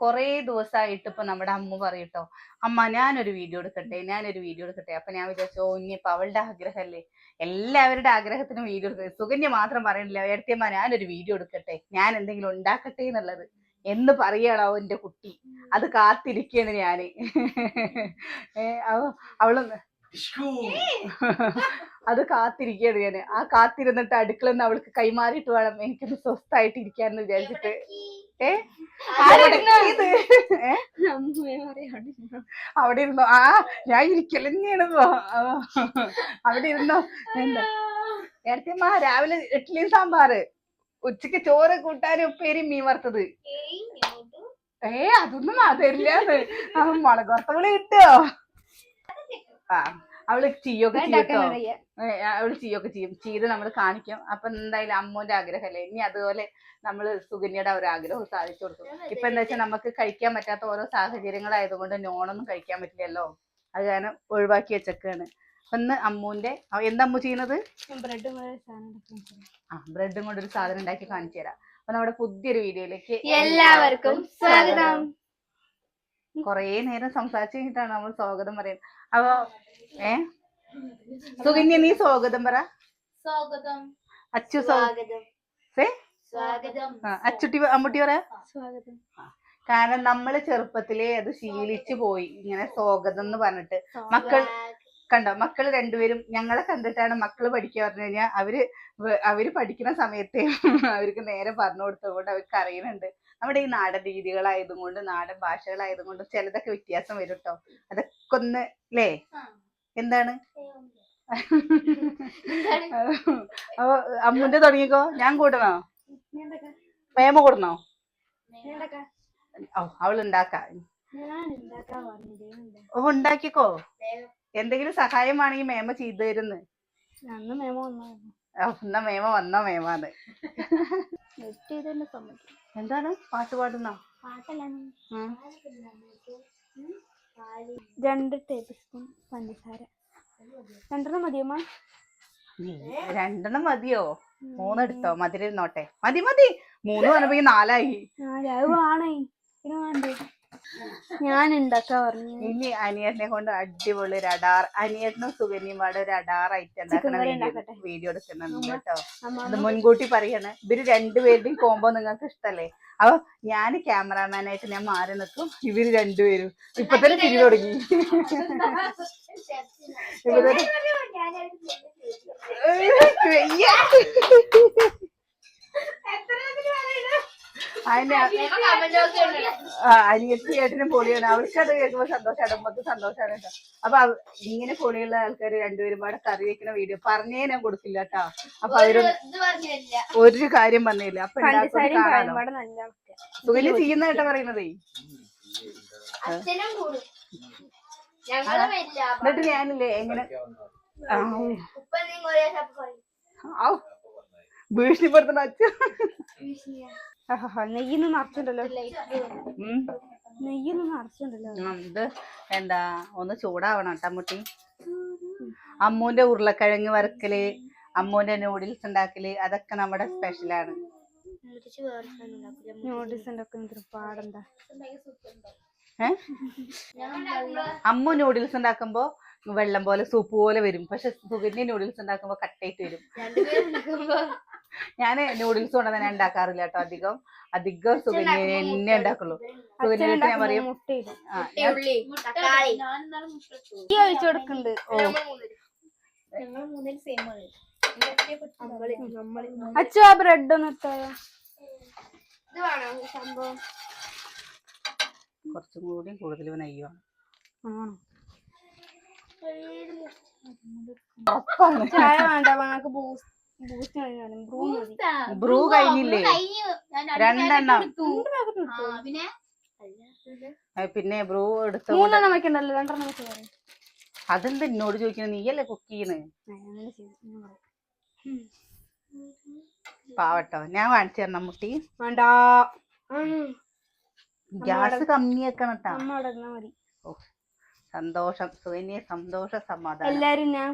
കുറേ ദിവസമായിട്ട് ഇപ്പൊ നമ്മുടെ അമ്മ പറയട്ടോ അമ്മ ഞാനൊരു വീഡിയോ എടുക്കട്ടെ ഞാനൊരു വീഡിയോ എടുക്കട്ടെ. അപ്പൊ ഞാൻ വിചാരിച്ചു ഓ ഇനിയിപ്പോ അവളുടെ ആഗ്രഹമല്ലേ എല്ലാവരുടെ ആഗ്രഹത്തിനും വീഡിയോ എടുക്കട്ടെ സുകന്യ മാത്രം പറയണില്ല ഏടത്തിയമ്മ ഞാനൊരു വീഡിയോ എടുക്കട്ടെ ഞാൻ എന്തെങ്കിലും ഉണ്ടാക്കട്ടെ എന്നുള്ളത്. എന്ന് പറയണോ എന്റെ കുട്ടി. അത് കാത്തിരിക്കാണ് ഞാൻ. അവളൊന്ന് അവ- അവൾ അത് കാത്തിരിക്കുകയാണ് ഞാൻ. ആ കാത്തിരുന്നിട്ട് അടുക്കളന്ന് അവൾക്ക് കൈമാറിയിട്ട് വേണം എനിക്കൊന്ന് സ്വസ്ഥായിട്ട് ഇരിക്കാന്ന് വിചാരിച്ചിട്ട്. ഏ? അവിടെ ഇരുന്നോ. ആ ഞാൻ ആ, അവിടെ ഇരുന്നോ? എന്താ? നേരത്തെമ്മ രാവിലെ ഇഡ്ഡലിയും സാമ്പാറ് ഉച്ചയ്ക്ക് ചോറ് കൂട്ടാനും ഉപ്പേരി മീൻ വറുത്തത്. ഏ അതൊന്നും ആ മുളക് വറുത്തവൾ കിട്ടോ ആ. അവൾ ചെയ്യൊക്കെ ചെയ്യട്ടോ. അവൾ ചെയ്യൊക്കെ ചെയ്യും. ചെയ്ത് നമ്മൾ കാണിക്കും. അപ്പൊ എന്തായാലും അമ്മൂന്റെ ആഗ്രഹമല്ലേ ഇനി അതുപോലെ നമ്മൾ സുകന്യയുടെ ഒരു ആഗ്രഹം സാധിച്ചു കൊടുക്കും. ഇപ്പൊ എന്താ വെച്ചാൽ നമുക്ക് കഴിക്കാൻ പറ്റാത്ത ഓരോ സാഹചര്യങ്ങളായതുകൊണ്ട് നോണൊന്നും കഴിക്കാൻ പറ്റില്ലല്ലോ. അത് കാരണം ഒഴിവാക്കി വെച്ചേക്കാണ്. ഒന്ന് അമ്മൂന്റെ എന്താ അമ്മു ചെയ്യുന്നത്? ബ്രെഡ് ആ ബ്രെഡും കൊണ്ടൊരു ഒരു സാധനം ഉണ്ടാക്കി കാണിച്ചു തരാം. അപ്പൊ നമ്മുടെ പുതിയൊരു വീഡിയോയിലേക്ക് എല്ലാവർക്കും സ്വാഗതം. കൊറേ നേരം സംസാരിച്ചു കഴിഞ്ഞിട്ടാണ് നമ്മൾ സ്വാഗതം പറയുന്നത്. അപ്പൊ ഏ? സുകന്യ നീ സ്വാഗതം പറ. സ്വാഗതം. അച്ചു സ്വാഗതം സ്വാഗതം. ഏ? സ്വാഗതം. ആ, അച്ചുട്ടി അമ്മുട്ടി പറയാ സ്വാഗതം. കാരണം നമ്മൾ ചെറുപ്പത്തിലേ അത് ശീലിച്ചു പോയി. ഇങ്ങനെ സ്വാഗതം എന്ന് പറഞ്ഞിട്ട് മക്കൾ കണ്ടോ? മക്കൾ രണ്ടുപേരും ഞങ്ങളെ കണ്ടിട്ടാണ് മക്കൾ പഠിക്കുക പറഞ്ഞു കഴിഞ്ഞാൽ അവർ അവർ പഠിക്കുന്ന സമയത്തെ അവർക്ക് നേരെ പറഞ്ഞു കൊടുത്തതുകൊണ്ട് അവർക്ക് അറിയുന്നുണ്ട്. നമ്മുടെ ഈ നാടൻ രീതികളായതും കൊണ്ട് നാടൻ ഭാഷകളായതും കൊണ്ട് ചിലതൊക്കെ വ്യത്യാസം വരും കേട്ടോ അതൊക്കെ ഒന്ന് അല്ലേ എന്താണ്? അപ്പൊ അമ്മുന്റെ തുടങ്ങിക്കോ. ഞാൻ കൂടണോ? പ്രേമ കൂടണോ? ഓ അവൾ ഉണ്ടാക്ക. ഓ ഉണ്ടാക്കിക്കോ. എന്തെങ്കിലും സഹായം വേണമെങ്കിൽ മേമ ചെയ്തു തരുന്ന് അന്ന് മേമ വന്നോ ഓ, എന്നാ മേമ വന്നോ മേമാന്ന്. നെറ്റ് ചെയ്തതിന്റെ സമ്മതിക്കും എന്താണ്? പാട്ട് പാടുന്ന. രണ്ട് ടേബിൾ സ്പൂൺ പഞ്ചസാര. രണ്ടെണ്ണം മതിയോ രണ്ടെണ്ണം മതിയോ? മൂന്നെടുത്തോ മധുരം ഇരുന്നോട്ടെ. മതി മതി. മൂന്ന് പറഞ്ഞപ്പോ നാലായി. നാലായി. വേണേ. പിന്നെ വേണ്ടേ? ഞാൻ ഉണ്ടാക്കാൻ പറഞ്ഞു. ഇനി അനിയനെ കൊണ്ട് അടിപൊളി ഒരു അടാർ അനിയനും സുഗന്യം പാടെ ഒരു അടാർ ഐറ്റം ഉണ്ടാക്കുന്ന വീഡിയോ എടുക്കുന്നുണ്ട് കേട്ടോ. ഇത് മുൻകൂട്ടി പറയണേ. ഇവർ രണ്ടുപേരുടെയും കോമ്പോ നിങ്ങൾക്ക് ഇഷ്ടല്ലേ? അപ്പൊ ഞാൻ ക്യാമറാമാനായിട്ട് ഞാൻ മാറി നിൽക്കും. ഇവർ രണ്ടുപേരും. ഇപ്പൊ തന്നെ തിരി തുടങ്ങി. തന്നെ ആ, അനിയത്തി ഏട്ടനും പൊളിയാണ്. അവർക്ക് അത് കേൾക്കുമ്പോൾ സന്തോഷമാണ് മൊത്തം സന്തോഷമാണ് കേട്ടോ. അപ്പൊ ഇങ്ങനെ പൊളിയുള്ള ആൾക്കാർ രണ്ടുപേരും പാടെ കറി വെക്കുന്ന വീഡിയോ പറഞ്ഞേ ഞാൻ കൊടുക്കില്ല കേട്ടോ. അപ്പൊ അവർ ഒരു കാര്യം പറഞ്ഞില്ല. അപ്പൊ. സുഖൽ ചെയ്യുന്ന കേട്ടോ പറയുന്നതേ. എന്നിട്ട് ഞാനില്ലേ എങ്ങനെ? ഭീഷണിപ്പെടുത്തണ ഭീഷണിപ്പെടുത്തുന്ന അച്ഛൻ. നെയ്യൊന്നും നിറച്ചുണ്ടല്ലോ. നെയ്യൊന്നും നിറച്ചുണ്ടല്ലോ ഇത് എന്താ ഒന്ന് ചൂടാവണം കേട്ടോ മുട്ടി അമ്മൂന്റെ ഉരുളക്കിഴങ്ങ് വറുക്കൽ അമ്മൂന്റെ നൂഡിൽസ് ഉണ്ടാക്കൽ അതൊക്കെ നമ്മുടെ സ്പെഷ്യലാണ് നൂഡിൽസ് ഉണ്ടാക്കുന്ന പാടെന്താ? അമ്മു നൂഡിൽസ് ഉണ്ടാക്കുമ്പോ വെള്ളം പോലെ സൂപ്പ് പോലെ വരും. പക്ഷെ സുഗന്യ നൂഡിൽസ് ഉണ്ടാക്കുമ്പോ കട്ടായിട്ട് വരും. ഞാൻ നൂഡിൽസ് കൊണ്ട് തന്നെ ഉണ്ടാക്കാറില്ല കേട്ടോ അധികം. അധികം സുഗന്യ എന്നെ ഉണ്ടാക്കുള്ളൂ. സുഗന്യ ഞാൻ പറയും ഒഴിച്ചു കൊടുക്കുന്നുണ്ട് ഓ. അച്ഛൻ ആ ബ്രെഡ് ഒന്ന് ഇട്ടായോ? കുറച്ചും കൂടി കൂടുതൽ നെയ്യോ? ആണോ? ഉറപ്പാണ് ചായ വേണ്ട വേണക്ക് ബൂസ്റ്റ് ബ്രൂ കഴിഞ്ഞില്ലേ? രണ്ടെണ്ണം. പിന്നെ? ബ്രൂ എടുത്ത മൂന്നെണ്ണം വെക്കണ്ടല്ലോ? രണ്ടെണ്ണം വെച്ച് അതെന്താ എന്നോട് ചോദിക്കണ? നീയല്ലേ കുക്ക് ചെയ്യുന്നത്. പാവട്ടോ. ഞാൻ കാണിച്ചു തരണം മുട്ടി. വേണ്ട. ഗ്യാസ് കമ്മിയാക്കണം കേട്ടോ സന്തോഷം. സുകന്യ സന്തോഷ സമാധാനം. എല്ലാരും ഞാൻ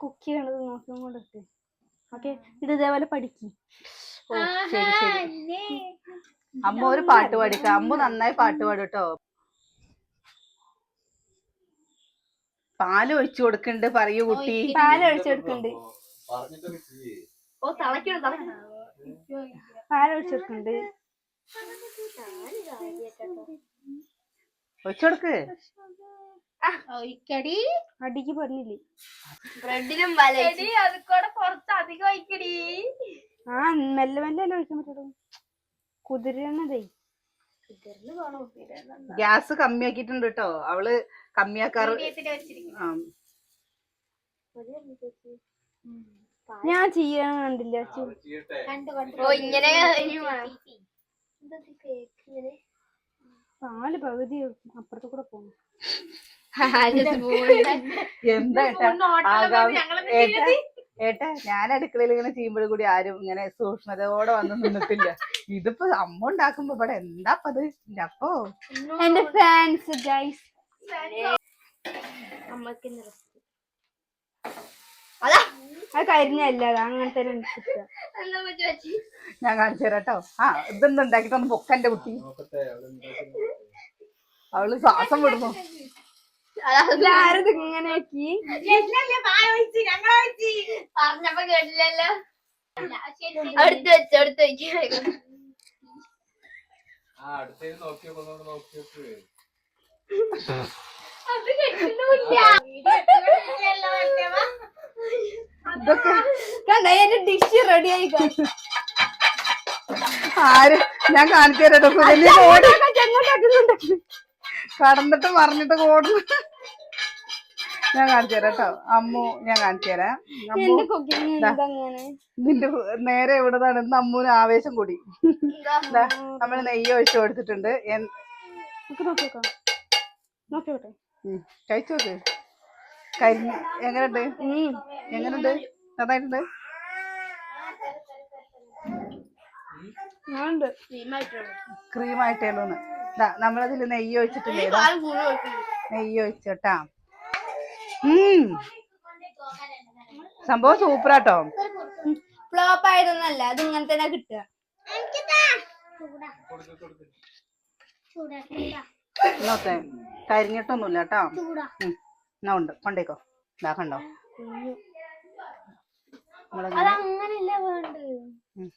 കുക്ക് ചെയ്യണത് നോക്കിക്കൊണ്ടിട്ട് ഓക്കെ ഇത് ഇതേപോലെ പഠിക്കും. ശരി ശരി. അമ്മ ഒരു പാട്ട് പാടിക്ക അമ്മ നന്നായി പാട്ട് പാടുട്ടോ? കേട്ടോ പാൽ ഒഴിച്ചു കൊടുക്കണ്ട് പറയൂ കുട്ടി. പാൽ ഒഴിച്ചു കൊടുക്കണ്ട്. പാൽ ഒഴിച്ചു കൊടുക്കണ്ട്. ഒഴിച്ചു കൊടുക്ക്. ഒഴിക്കടി അടിക്ക് പറഞ്ഞില്ലേ ബ്രെഡിലും വല. അത് കൂടെ പുറത്ത് അധികം ഒഴിക്കടി ആ മെല്ലെ മെല്ലെ അല്ലേ ഒഴിക്കാൻ പറ്റുള്ളൂ. കുതിരണതേ ഗ്യാസ് കമ്മിയാക്കിയിട്ടുണ്ട് കേട്ടോ. അവൾ കമ്മിയാക്കാറ്. ഞാൻ ചെയ്യണ കണ്ടില്ല ഓ ഇങ്ങനെ പാൽ പകുതി അപ്പുറത്തു കൂടെ എന്താ ഏട്ടാ? ആകാം. ഏട്ടാ ഏട്ടാ ഞാൻ അടുക്കളയിൽ ഇങ്ങനെ ചെയ്യുമ്പോഴും കൂടി ആരും ഇങ്ങനെ സൂക്ഷ്മതയോടെ വന്ന് നിന്നിട്ടില്ല. ഇതിപ്പോ അമ്മ ഉണ്ടാക്കുമ്പോ ഇവിടെ എന്താ അത്? അപ്പോ. എന്റെ ഫാൻസ് ഗൈസ് അമ്മയ്ക്ക് അത്. കരിഞ്ഞല്ല അങ്ങനത്തെ ഞാൻ കാണിച്ചു തരാട്ടോ ആ ഇതൊന്നും ഉണ്ടാക്കിട്ടൊന്ന് പൊക്കന്റെ കുട്ടി. അവൾ ശ്വാസം വിടുന്നു. ഇതാരത് ഇങ്ങനെ ആക്കി? പറഞ്ഞപ്പോ കേട്ടില്ലല്ലോ. അടുത്ത് വെച്ച് അടുത്ത് വെച്ചു. ഇതൊക്കെ കണ്ട എന്റെ ഡിഷ് റെഡി ആയി ആര്? ഞാൻ കാണിച്ചു തരാം കടന്നിട്ട് മറിഞ്ഞിട്ട് ഓടുന്നു. ഞാൻ കാണിച്ചു തരാം കേട്ടോ അമ്മു ഞാൻ കാണിച്ചു തരാം നിന്റെ നേരെ ഇവിടെ ഇന്ന് അമ്മൂന് ആവേശം കൂടി. നമ്മൾ നെയ്യ് ഒഴിച്ചു കൊടുത്തിട്ടുണ്ട്. കഴിച്ചു നോക്ക്. കരിഞ്ഞ് എങ്ങനെയുണ്ട്? എങ്ങനുണ്ട് എങ്ങനെയുണ്ട്? നന്നായിട്ടുണ്ട്? ഞാനുണ്ട് ക്രീം ആയിട്ടേലോന്ന് നമ്മളതിൽ നെയ്യ് ഒഴിച്ചിട്ടില്ലേ? നെയ്യ് ഒഴിച്ചോട്ടാ. സംഭവം സൂപ്പറാട്ടോ. ഫ്ലോപ്പ് ആയതൊന്നല്ല അത് ഇങ്ങനെ തന്നെ കിട്ടുക നോക്കെ കരിഞ്ഞിട്ടൊന്നുമില്ല കേട്ടോ. എന്നാ ഉണ്ട് കൊണ്ടേക്കോ. ഇതാ കണ്ടോ. നമ്മളിങ്ങനെ അങ്ങനല്ല വേണ്ട ഉം.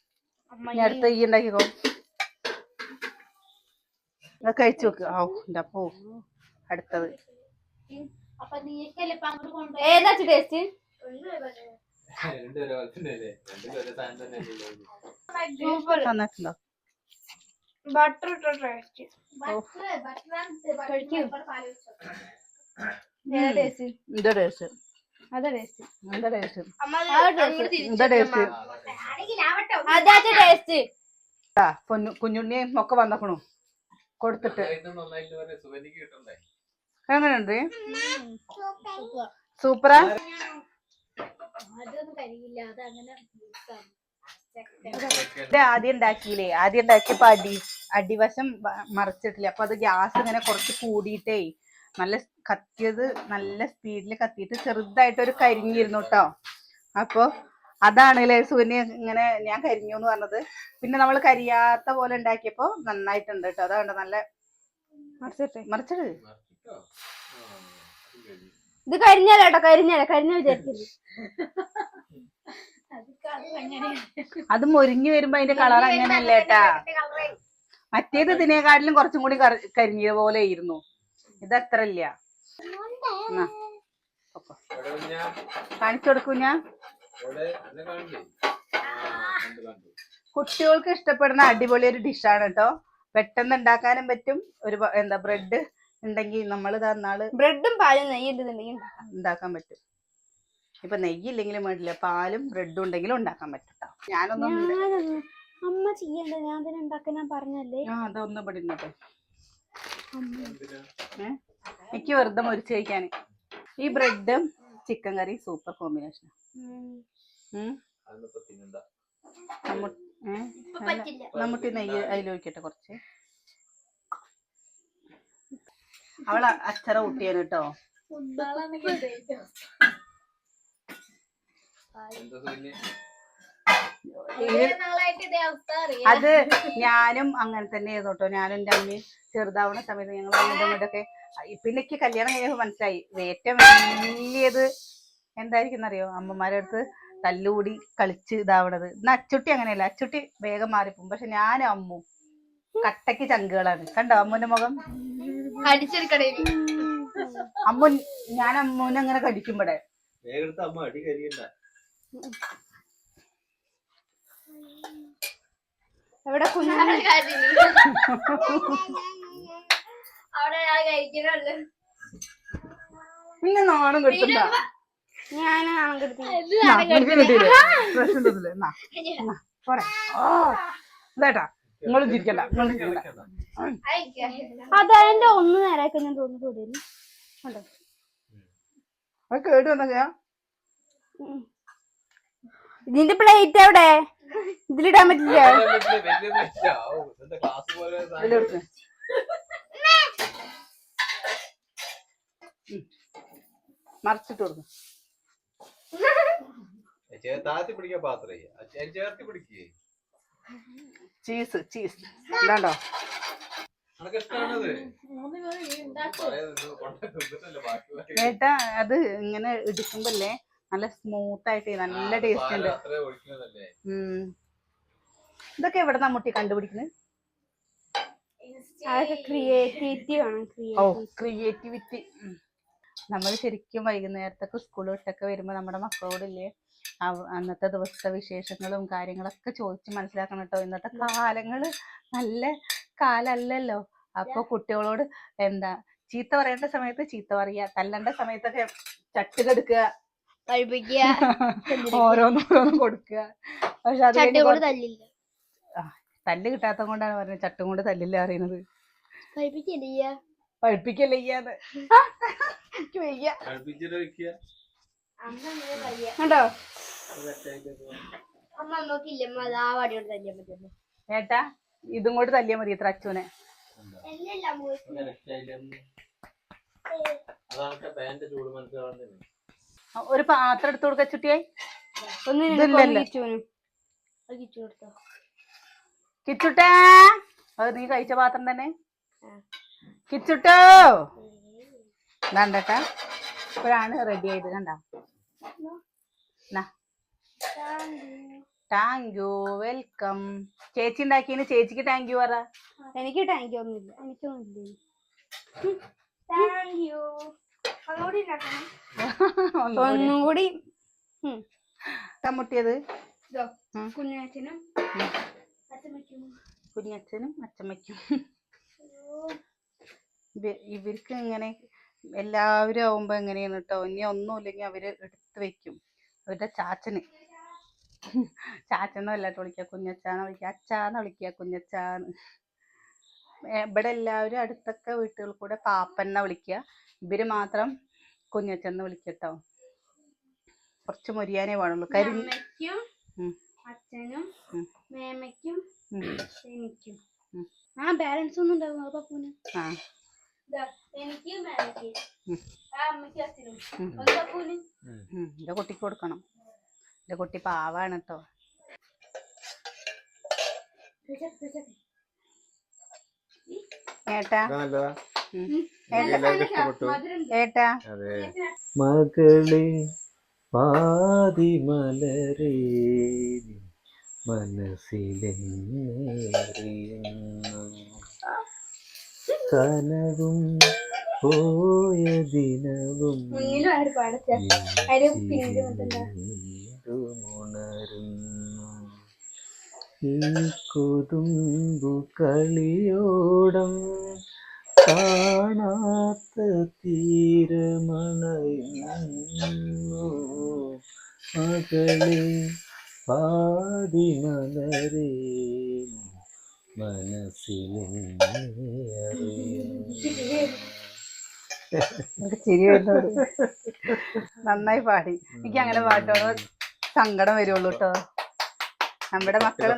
ഇനി അടുത്ത ഈ ഉണ്ടാക്കിക്കോ. ഇത് കഴിച്ചു നോക്ക് ഓ എന്റെ അപ്പോ അടുത്തത്. ഏതാ ടേസ്റ്റ് തന്നിട്ടുണ്ടോ? ബട്ടർ ഇട്ട ടേസ്റ്റ് ടേസ്റ്റ് എന്താ ടേസ്റ്റ് അതാ ടേസ്റ്റ് എന്താ ടേസ്റ്റ് ടേസ്റ്റ് എന്താ ടേസ്റ്റ് അതാ ടേസ്റ്റ് ആ പൊന്നു കുഞ്ഞുണ്ണിയും ഒക്കെ വന്നക്കണു. കൊടുത്തിട്ട്. ഇത് നന്നായിട്ട് പറയാം സുവനിക്ക് സൂപ്പറ ആദ്യം ഉണ്ടാക്കിയില്ലേ? ആദ്യം ഉണ്ടാക്കിയപ്പോ അടി അടിവശം മറിച്ചിട്ടില്ലേ. അപ്പൊ അത് ഗ്യാസ് ഇങ്ങനെ കുറച്ച് കൂടിയിട്ടേ നല്ല കത്തിയത് നല്ല സ്പീഡിൽ കത്തിയിട്ട് ചെറുതായിട്ട് ഒരു കരിഞ്ഞിരുന്നു കേട്ടോ അപ്പൊ അതാണല്ലേ സൂര്യ ഇങ്ങനെ ഞാൻ കരിഞ്ഞു എന്ന് പറഞ്ഞത്. പിന്നെ നമ്മൾ കരിയാത്ത പോലെ ഉണ്ടാക്കിയപ്പോ നന്നായിട്ടുണ്ട് കേട്ടോ അതാണ് നല്ല മറിച്ചിട്ട്. മറച്ചിട്ടോ ഇത് കരിഞ്ഞാലോ കേട്ടോ? കരിഞ്ഞാലോ? കരിഞ്ഞ വിചാരിക്കില്ല? അത് മുരിഞ്ഞു വരുമ്പോ അതിന്റെ കളർ അങ്ങനെയല്ലേ ഏട്ടാ? മറ്റേത് ഇതിനെക്കാട്ടിലും കുറച്ചും കൂടി കരിഞ്ഞ പോലെ ആയിരുന്നു. ഇത് അത്ര ഇല്ല. കാണിച്ചു കൊടുക്കൂ ഞാൻ കുട്ടികൾക്ക് ഇഷ്ടപ്പെടുന്ന അടിപൊളി ഒരു ഡിഷാണ് കേട്ടോ. പെട്ടെന്ന് ഉണ്ടാക്കാനും പറ്റും. ഒരു എന്താ ബ്രെഡ് ഉണ്ടെങ്കിൽ നമ്മൾ തന്നാൾ ബ്രെഡും പാലും നെയ്യ് ഇടുന്നുണ്ടെങ്കിൽ ഉണ്ടാക്കാൻ പറ്റും. ഇപ്പൊ നെയ്യില്ലെങ്കിലും വേണ്ടില്ല പാലും ബ്രെഡും ഉണ്ടെങ്കിലും ഉണ്ടാക്കാൻ പറ്റും ട്ടോ. ഞാനൊന്നും അമ്മ ചെയ്യണ്ട ഞാൻ തന്നെ ഉണ്ടാക്കാൻ ഞാൻ പറഞ്ഞല്ലേ ആ അതൊന്നും ഇവിടെ ഇന്നട്ടെ എന്തിനാ ഏഹ് എനിക്ക് വെറുതെ മുരിച്ച് കഴിക്കാൻ ഈ ബ്രെഡും ചിക്കൻ കറി സൂപ്പർ കോമ്പിനേഷൻ നമ്മുട്ടി തിന്നണ്ട. നമുക്ക് നെയ്യ് അതിലൊഴിക്കട്ടെ കുറച്ച്. അവള അച്ചറ കുട്ടിയാണ് കേട്ടോ. അത് ഞാനും അങ്ങനെ തന്നെ കേട്ടോ. ഞാനും എന്റെ അമ്മയും ചെറുതാവുന്ന സമയത്ത് ഞങ്ങൾ അങ്ങോട്ടൊക്കെ പിന്നെ കല്യാണം കഴിഞ്ഞപ്പോൾ മനസ്സിലായി. ഏറ്റവും വലിയത് എന്തായിരിക്കും അറിയോ അമ്മമാരുടെ അടുത്ത് തല്ലുകൂടി കളിച്ച് ഇതാവണത്. ഇന്ന് അച്ചുട്ടി അങ്ങനെയല്ല. അച്ചുട്ടി വേഗം മാറിപ്പോകും. പക്ഷെ ഞാനും അമ്മു കട്ടയ്ക്ക് ചങ്കുകളാണ്. കണ്ടോ അമ്മുന്റെ മുഖം? അടിച്ചെടുക്കണേ അമ്മു ഞാൻ അമ്മൂനെ അങ്ങനെ കടിക്കുമ്പടെ. അമ്മ അടി കരിയണ്ട. എവിടെ കുഞ്ഞു? അവിടെ ഒരാൾ കഴിക്കണല്ലോ പിന്നെ നാണം കെടുത്തണ്ട. ഞാൻ നാണം കെടുത്തി പ്രശ്നം ഓ ഇതേട്ടാ നിങ്ങളും ചിരിക്കണ്ട നിങ്ങളും ചിരിക്കണ്ട അതെന്റെ ഒന്ന് നേരാക്കി ഞാൻ തോന്നി കൂടിയിരുന്നു കണ്ടോ അത് കേട് വന്നാ. ഇതിന്റെ പ്ലേറ്റ് എവിടെ ഇതിലിടാൻ പറ്റില്ല ക്ലാസ് പോലെ ഇതിലെടുത്ത് മറിച്ചിട്ട് കൊടുക്കും പിടിക്കാൻ പാത്രേ ചേർത്തി പിടിക്കേ ചീസ് ചീസ്. ഇതാണ്ടോ? ഏട്ടാ അത് ഇങ്ങനെ ഇടിക്കുമ്പല്ലേ നല്ല സ്മൂത്ത് ആയിട്ട് നല്ല ടേസ്റ്റ് ഉണ്ട്. ഇതൊക്കെ എവിടെ മുട്ടി കണ്ടുപിടിക്കുന്നത് ക്രിയേറ്റിവിറ്റി വേണം ഓ ക്രിയേറ്റിവിറ്റി നമ്മൾ നമ്മൾ ശരിക്കും വൈകുന്നേരത്തൊക്കെ സ്കൂൾ വിട്ടൊക്കെ വരുമ്പോൾ നമ്മുടെ മക്കളോടില്ലേ അന്നത്തെ ദിവസത്തെ വിശേഷങ്ങളും കാര്യങ്ങളൊക്കെ ചോദിച്ച് മനസ്സിലാക്കണം കേട്ടോ. ഇന്നത്തെ കാലങ്ങൾ നല്ല കാലല്ലല്ലോ. അപ്പൊ കുട്ടികളോട് എന്താ ചീത്ത പറയേണ്ട സമയത്ത് ചീത്ത പറയുക തല്ലേണ്ട സമയത്തൊക്കെ ചട്ടുകെടുക്കുക ഓരോന്നോരോന്ന് കൊടുക്കുക. പക്ഷെ അത് തല്ല് കിട്ടാത്ത കൊണ്ടാണ് പറഞ്ഞത് ചട്ടും കൊണ്ട് തല്ലില്ല അറിയുന്നത് പഴിപ്പിക്കല്ലേ ചെയ്യാന്ന്. വയ്യ. കണ്ടോ? ഏട്ടാ ഇതും കൂടെ തല്ലിയാ മതി ഇത്ര അച്ഛനെ. ഒരു പാത്രം എടുത്തു കൊടുക്ക ചുട്ടിയായി കിച്ചുട്ടാ അത് നീ കഴിച്ച പാത്രം തന്നെ. കിച്ചുട്ടോ. കണ്ടട്ടാ ഇപ്പോഴാണ് റെഡി ആയത്. കണ്ട? താങ്ക് യു വെൽക്കം ചേച്ചി ഉണ്ടാക്കിയതിന് ചേച്ചിക്ക് താങ്ക് യു പറ. എനിക്ക് ഒന്നുമില്ല. താങ്ക് യു ഒന്നുമില്ല ഉണ്ടാക്കണം. ഒന്നുകൂടി. ഒന്നും കൂടി മുട്ടിയത്. അച്ഛമ്മയ്ക്കും. കുഞ്ഞച്ഛനും അച്ചമ്മയ്ക്കും ഇവ- ഇവർക്ക് ഇങ്ങനെ എല്ലാവരും ആവുമ്പോ എങ്ങനെയാണ് കേട്ടോ ഇനി ഒന്നുമില്ലെങ്കിൽ അവർ എടുത്തു വെക്കും. അവരുടെ ചാച്ചന്. ചാച്ചന്ന് വല്ലാട്ട് വിളിക്കുക കുഞ്ഞച്ചാന്ന് വിളിക്കുക അച്ചാന്ന് വിളിക്കുക കുഞ്ഞച്ചാന്ന് ഇവിടെ എല്ലാവരും അടുത്തൊക്കെ വീട്ടുകളിൽ കൂടെ പാപ്പന്ന വിളിക്കുക. ഇവർ മാത്രം കുഞ്ഞച്ചെന്ന് വിളിക്കട്ടോ കുറച്ച് മുരിയാനേ വേണുള്ളൂ കരി. അച്ഛനും. മേമയ്ക്കും. എനിക്കും. ആ ബാലൻസ് ഒന്നും ഉണ്ടാവും അത് പപ്പൂന് ആ. എനിക്ക് കുട്ടിക്ക് കൊടുക്കണം. എന്റെ കുട്ടി പാവാണ് കേട്ടോ ഏട്ടാ? ഏട്ടാ? മകളെ പാതിമലരേ മനസ്സിലെന്നേറിയുന്നു. കനവും പോയ ദിനവും ഉണരുന്നു. ഈ കൊതുമ്പു കളിയോടം കാണാത്ത തീരമണയുന്നു. മകളെ പാതിമലരേ മനസ്സിലെ എനിക്ക് ചിരി വരുന്നത് നന്നായി പാടി. എനിക്ക് അങ്ങനെ പാട്ടോട് സങ്കടം വരുള്ളൂ കേട്ടോ നമ്മുടെ മക്കൾ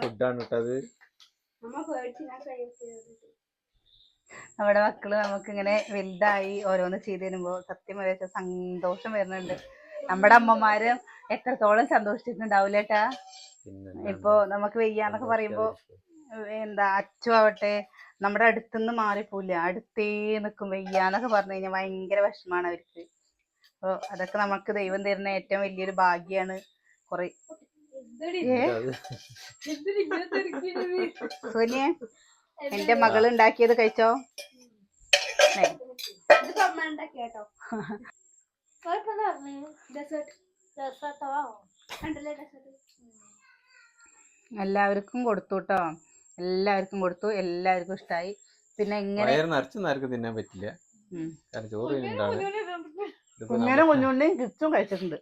നമ്മുടെ മക്കൾ നമുക്ക് ഇങ്ങനെ വലുതായി ഓരോന്ന് ചെയ്തു തരുമ്പോ സത്യം പറയാ സന്തോഷം വരുന്നുണ്ട്. നമ്മുടെ അമ്മമാര് എത്രത്തോളം സന്തോഷിച്ചിട്ടുണ്ടാവൂല ഏട്ടാ. ഇപ്പൊ നമുക്ക് വെയ്യാന്നൊക്കെ പറയുമ്പോ എന്താ അച്ചു ആവട്ടെ നമ്മുടെ അടുത്തുനിന്ന് മാറിപ്പോയില്ല അടുത്തേ നിൽക്കും വെയ്യാന്നൊക്കെ പറഞ്ഞു കഴിഞ്ഞാൽ ഭയങ്കര വിഷമാണ് അവർക്ക്. അപ്പൊ അതൊക്കെ നമുക്ക് ദൈവം തരുന്ന ഏറ്റവും വലിയൊരു ഭാഗ്യാണ്. കൊറേ സോനിയെ എന്റെ മകൾ ഉണ്ടാക്കിയത് കഴിച്ചോ? എല്ലാവർക്കും കൊടുത്തു കേട്ടോ എല്ലാവർക്കും കൊടുത്തു. എല്ലാവർക്കും ഇഷ്ടായി. പിന്നെ ഇങ്ങനെ ആർക്കും തിന്നാൻ പറ്റില്ല. ചോറ് കുഞ്ഞനും കുഞ്ഞുണ്ണിയും കിച്ചും കഴിച്ചിട്ടുണ്ട്.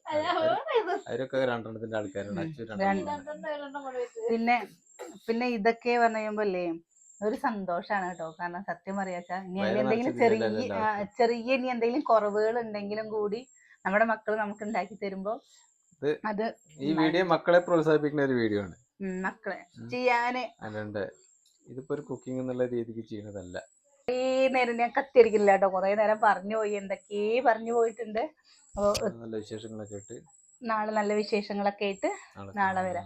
അവരൊക്കെ രണ്ടെണ്ണത്തിന്റെ പിന്നെ പിന്നെ ഇതൊക്കെ പറഞ്ഞു കഴിയുമ്പോല്ലേ ഒരു സന്തോഷാണ് കേട്ടോ. കാരണം സത്യം പറയാച്ചാ ഇനി എന്തെങ്കിലും ചെറിയ ചെറിയ ഇനി എന്തെങ്കിലും കുറവുകൾ ഉണ്ടെങ്കിലും കൂടി നമ്മുടെ മക്കൾ നമുക്ക് ഉണ്ടാക്കി തരുമ്പോ അത് ഈ വീഡിയോ മക്കളെ പ്രോത്സാഹിപ്പിക്കുന്ന ഒരു വീഡിയോ ആണ്. മക്കളെ ചെയ്യാന്. ഇതിപ്പോ ഒരു കുക്കിംഗ് എന്നുള്ള രീതിക്ക് ചെയ്യണതല്ല കുറേ നേരം ഞാൻ കത്തിയടിക്കില്ല കേട്ടോ കുറേ നേരം പറഞ്ഞു പോയി. എന്തൊക്കെ പറഞ്ഞു പോയിട്ടുണ്ട്. അപ്പൊ നല്ല വിശേഷങ്ങളൊക്കെ ഇട്ട് നാളെ നല്ല വിശേഷങ്ങളൊക്കെ ആയിട്ട് നാളെ വരാം.